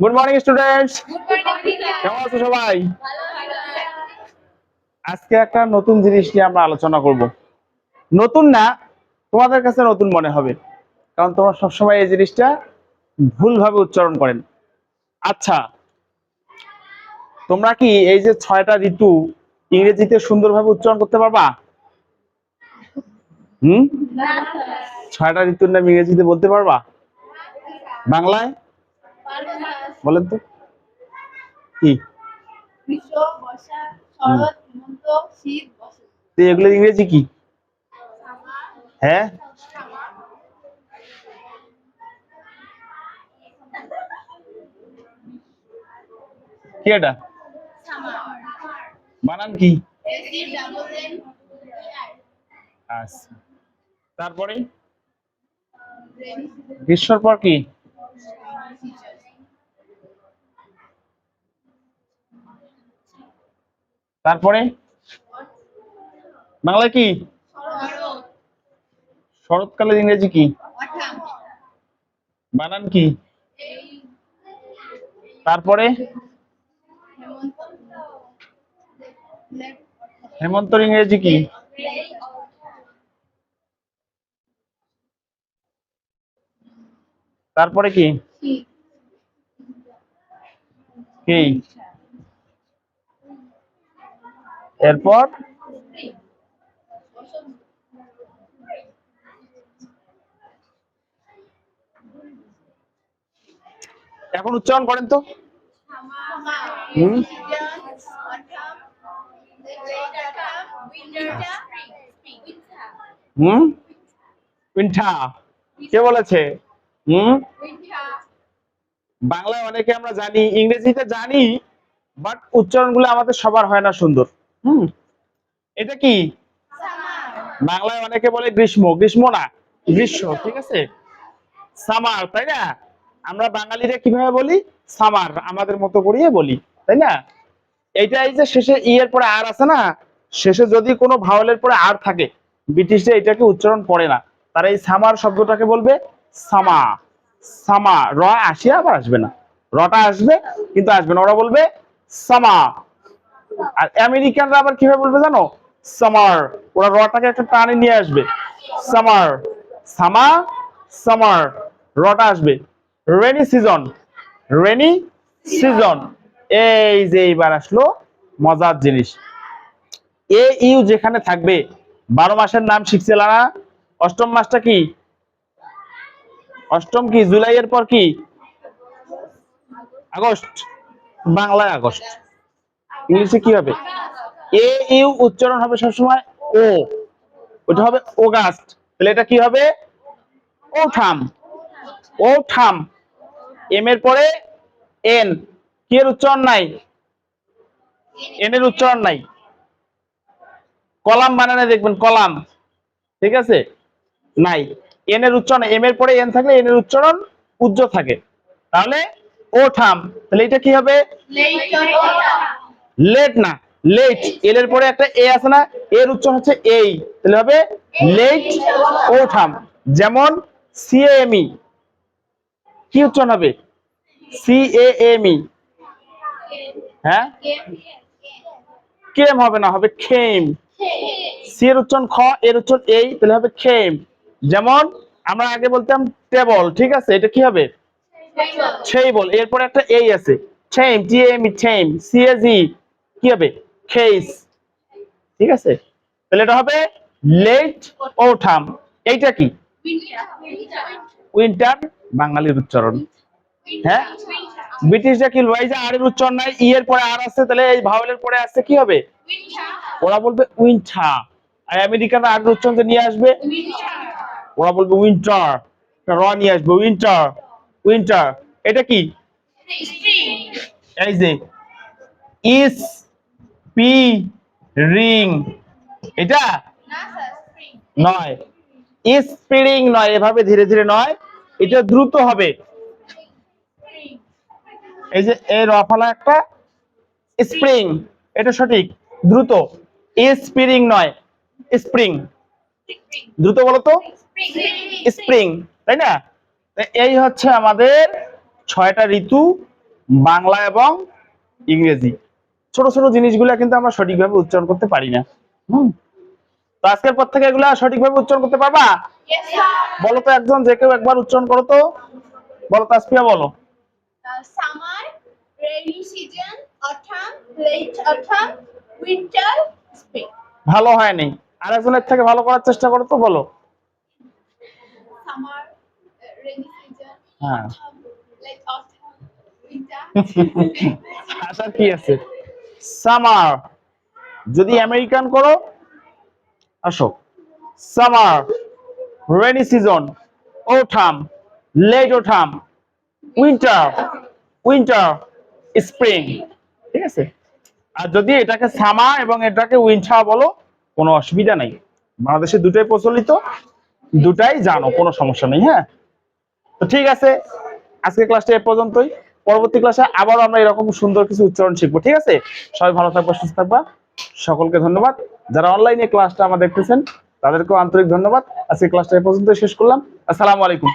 Good morning students কেমন আছো সবাই? আজকে একটা নতুন জিনিস নিয়ে আমরা আলোচনা করব। নতুন না তোমাদের কাছে নতুন মনে হবে। কারণ তোমরা সবসময় এই জিনিসটা ভুলভাবে উচ্চারণ করেন। আচ্ছা তোমরা কি এই যে ছয়টা ঋতু ইংরেজিতে সুন্দরভাবে উচ্চারণ করতে পারবা? হুম? ছয়টা ঋতুর নাম ইংরেজিতে বলতে পারবা? বাংলায়? বলেন তো। কি? এগুলোর ইংরেজি কি? হ্যাঁ? কি এটা? বানান কি? আচ্ছা। তারপরে? গ্রীষ্মর পর কি? তারপরে? বাংলা কি? শরৎকালের ইংরেজি কি? বানান কি? তারপরে? হেমন্তর ইংরেজি কি? তারপরে কি? কি? এরপর এখন উচ্চারণ করেন তো। কে বলেছে? হুম? বাংলায় অনেকে আমরা জানি, ইংরেজিতে জানি বাট উচ্চারণগুলো আমাদের সবার হয় না সুন্দর। হুম। এটা কি? বাংলায় অনেকে বলে গ্রীষ্ম। গ্রীষ্ম না গ্রীষ্ম ঠিক আছে? সামার তাই না? আমরা বাঙালিরা কীভাবে বলি? সামার আমাদের মতো করিয়ে বলি তাই না? এইটাই যে শেষে ই এর পরে আর আছে না? শেষে যদি কোনো ভাওয়ালের পরে আর থাকে ব্রিটিশরা এটাকে উচ্চারণ করে না। তারা এই সামার শব্দটাকে বলবে সামা। সামা র আসিয়া আবার আসবে না। রটা আসবে কিন্তু আসবে না। ওরা বলবে সামা। আর আমেরিকানরা আবার কীভাবে বলবে জানো? সামার। ওরা রটাকে একটা টানে নিয়ে আসবে। সামার। Summer, summer. রটা আসবে। Rainy season. Rainy season. এই যে এইবার আসলো মজার জিনিস। এ ইউ যেখানে থাকবে, বারো মাসের নাম শিখছে না অষ্টম মাসটা কি? অষ্টম কি? জুলাইয়ের পর কি? আগস্ট। বাংলায় আগস্ট। ইংলিশে কি হবে? এ ইউ উচ্চারণ হবে সবসময় ও ওটা হবে ওগাস্ট তাহলে এটা কি হবে? ওঠাম ওঠাম এম এর পরে এন কি এর উচ্চারণ নাই। এন এর উচ্চারণ নাই। কলাম বানানে দেখবেন, কলাম। ঠিক আছে? নাই। এন এর উচ্চারণ এম এর পরে এন থাকলে এন এর উচ্চারণ উজ্জ্ব থাকে। তাহলে ওঠাম তাহলে এটা কি হবে? লেট না। লেট এল এর পরে একটা এ আছে না? এর উচ্চারণ হচ্ছে এই তাহলে হবে লেট ওঠাম যেমন সিএমই কি উচ্চারণ হবে? সি এ এম ই হ্যাঁ? কেম হবে না হবে খেম সি এর উচ্চারণ খ এর উচ্চারণ এই তাহলে হবে খেম যেমন আমরা আগে বলতাম টেবল ঠিক আছে? এটা কি হবে? সেই বল এরপরে একটা এই আছে। ছেম টি এম ই ছেম সি এ জি কি হবে? খেস ঠিক আছে? তাহলে এটা হবে লেট ওঠাম। এইটা কি? উইন্টার বাঙালির উচ্চারণ। হ্যাঁ? ব্রিটিশরা কি এই যে আর উচ্চারণ নাই? ই এর পরে আর আছে তাহলে এই ভাওয়েলের পরে আসছে কি হবে? ওরা বলবে উইন্টার। আর আমেরিকানরা আগের উচ্চারণটা নিয়ে আসবে? ওরা বলবে উইন্টার। র নিয়ে আসবে উইন্টার। উইন্টার। এটা কি? এই যে ইস পি রিং এটা? নয়। স্প্রিং নয় এভাবে ধীরে ধীরে নয়। এটা দ্রুত হবে। এই যে এই রফালা একটা স্প্রিং এটা সঠিক। দ্রুত। স্প্রিং নয় স্প্রিং দ্রুত বলো তো। স্প্রিং তাই না? এই হচ্ছে আমাদের ছয়টা ঋতু বাংলা এবং ইংরেজি। ছোট ছোট জিনিসগুলো কিন্তু আমরা সঠিকভাবে উচ্চারণ করতে পারি না। হুম? তো আজকের পর থেকে এগুলা সঠিকভাবে উচ্চারণ করতে পারবা? বলো তো একজন যে কেউ একবার উচ্চারণ করো তো। বলো তাসপিয়া বলো। Season, autumn, late autumn, winter, ভালো হয়নি। আর একজনের থেকে ভালো করার চেষ্টা করো তো বলো। Uh, হ্যাঁ। winter. কি আছে? সামার। যদি আমেরিকান করো, আসো। Summer, rainy season autumn late autumn winter winter, spring, ঠিক আছে? আর যদি এটাকে সামার এবং এটাকে উইন্টার বলো, কোনো অসুবিধা নেই। বাংলাদেশে দুটাই প্রচলিত, দুটাই জানো, কোনো সমস্যা নেই হ্যাঁ? তো ঠিক আছে আজকে ক্লাসটা এ পর্যন্তই। পরবর্তী ক্লাসে আবারও আমরা এরকম সুন্দর কিছু উচ্চারণ শিখব, ঠিক আছে? সবাই ভালো থাকব, সুস্থ থাকবা। সকলকে ধন্যবাদ। যারা অনলাইনে ক্লাসটা আমার দেখতেছেন, তাদেরকেও আন্তরিক ধন্যবাদ। আজকে ক্লাসটা এ পর্যন্ত শেষ করলাম। আসসালামু আলাইকুম।